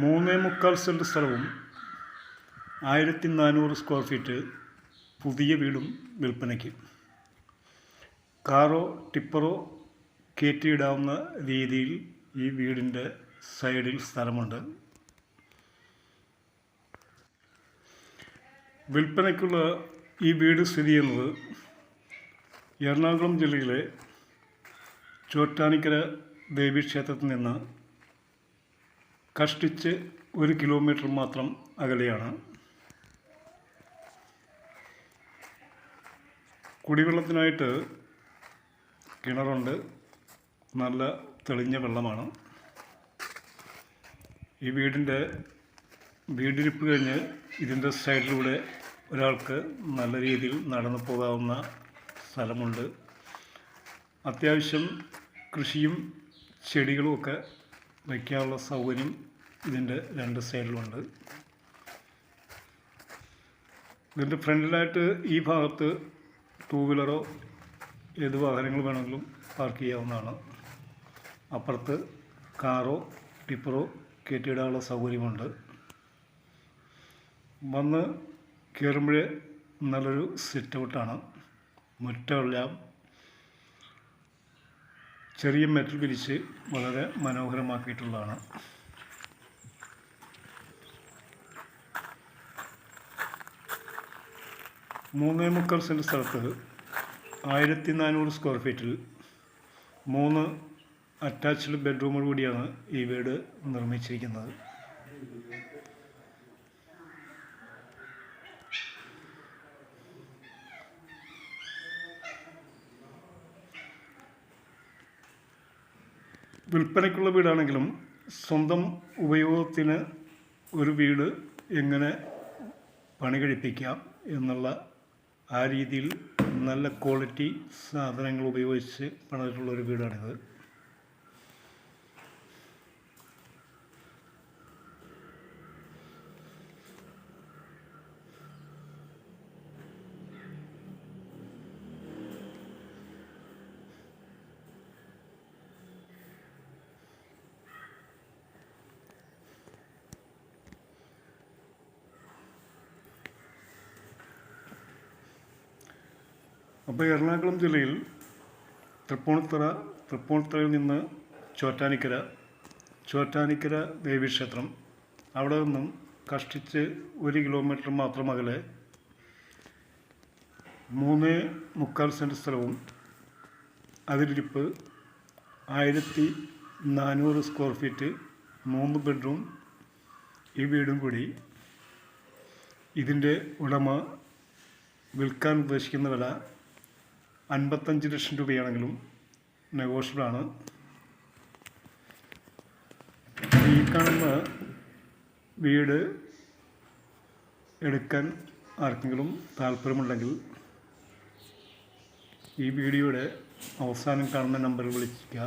മൂന്നേ മുക്കാൽ സെന്റ് സ്ഥലവും ആയിരത്തി നാനൂറ് സ്ക്വയർ ഫീറ്റ് പുതിയ വീടും വിൽപ്പനയ്ക്ക്. കാറോ ടിപ്പറോ കയറ്റിയിടാവുന്ന രീതിയിൽ ഈ വീടിന്റെ സൈഡിൽ സ്ഥലമുണ്ട്. വിൽപ്പനയ്ക്കുള്ള ഈ വീട് സ്ഥിതി ചെയ്യുന്നത് എറണാകുളം ജില്ലയിലെ ചോറ്റാനിക്കര ദേവീക്ഷേത്രത്തിൽ നിന്ന് കഷ്ടിച്ച് ഒരു കിലോമീറ്റർ മാത്രം അകലെയാണ്. കുടിവെള്ളത്തിനായിട്ട് കിണറുണ്ട്. നല്ല തെളിഞ്ഞ വെള്ളമാണ്. ഈ വീടിന്റെ വീടിരിപ്പ് കഴിഞ്ഞ് ഇതിന്റെ സൈഡിലൂടെ ഒരാൾക്ക് നല്ല രീതിയിൽ നടന്നു പോകാവുന്ന സ്ഥലമുണ്ട്. അത്യാവശ്യം കൃഷിയും ചെടികളുമൊക്കെ വയ്ക്കാനുള്ള സൗകര്യം ഇതിന്റെ രണ്ട് സൈഡിലുണ്ട്. ഇതിന്റെ ഫ്രണ്ടിലായിട്ട് ഈ ഭാഗത്ത് ടൂ വീലറോ ഏത് വാഹനങ്ങൾ വേണമെങ്കിലും പാർക്ക് ചെയ്യാവുന്നതാണ്. അപ്പുറത്ത് കാറോ ടിപ്പറോ കയറ്റിയിടാനുള്ള സൗകര്യമുണ്ട്. വന്ന് കയറുമ്പോഴേ നല്ലൊരു സിറ്റ് ഔട്ടാണ് മുറ്റമെല്ലാം ചെറിയ മെറ്റൽ പിരിച്ച് വളരെ മനോഹരമാക്കിയിട്ടുള്ളതാണ്. മൂന്നേ മുക്കാൽ സെന്റ് സ്ഥലത്ത് ആയിരത്തി നാനൂറ് സ്ക്വയർ ഫീറ്റിൽ മൂന്ന് അറ്റാച്ച്ഡ് ബെഡ്റൂമോട് കൂടിയാണ് ഈ വീട് നിർമ്മിച്ചിരിക്കുന്നത്. വിൽപ്പനയ്ക്കുള്ള വീടാണെങ്കിലും സ്വന്തം ഉപയോഗത്തിന് ഒരു വീട് എങ്ങനെ പണി കഴിപ്പിക്കാം എന്നുള്ള ആ രീതിയിൽ നല്ല ക്വാളിറ്റി സാധനങ്ങൾ ഉപയോഗിച്ച് പണിതിട്ടുള്ളൊരു വീടാണിത്. അപ്പോൾ എറണാകുളം ജില്ലയിൽ തൃപ്പൂണിത്തറ തൃപ്പൂണിത്തറയിൽ നിന്ന് ചോറ്റാനിക്കര ചോറ്റാനിക്കര ദേവീക്ഷേത്രം അവിടെ നിന്നും കഷ്ടിച്ച് ഒരു കിലോമീറ്റർ മാത്രം അകലെ മൂന്ന് മുക്കാൽ സെന്റ് സ്ഥലവും അതിലിരിപ്പ് ആയിരത്തി നാനൂറ് സ്ക്വയർ ഫീറ്റ് മൂന്ന് ബെഡ്റൂം ഈ വീടും കൂടി ഇതിന്റെ ഉടമ വിൽക്കാൻ ഉദ്ദേശിക്കുന്ന വില അൻപത്തഞ്ച് ലക്ഷം രൂപയാണെങ്കിലും നെഗോഷ്യബിളാണ് ഈ കാണുന്ന വീട് എടുക്കാൻ ആർക്കെങ്കിലും താല്പര്യമുണ്ടെങ്കിൽ ഈ വീഡിയോയുടെ അവസാനം കാണുന്ന നമ്പറിൽ വിളിക്കുക.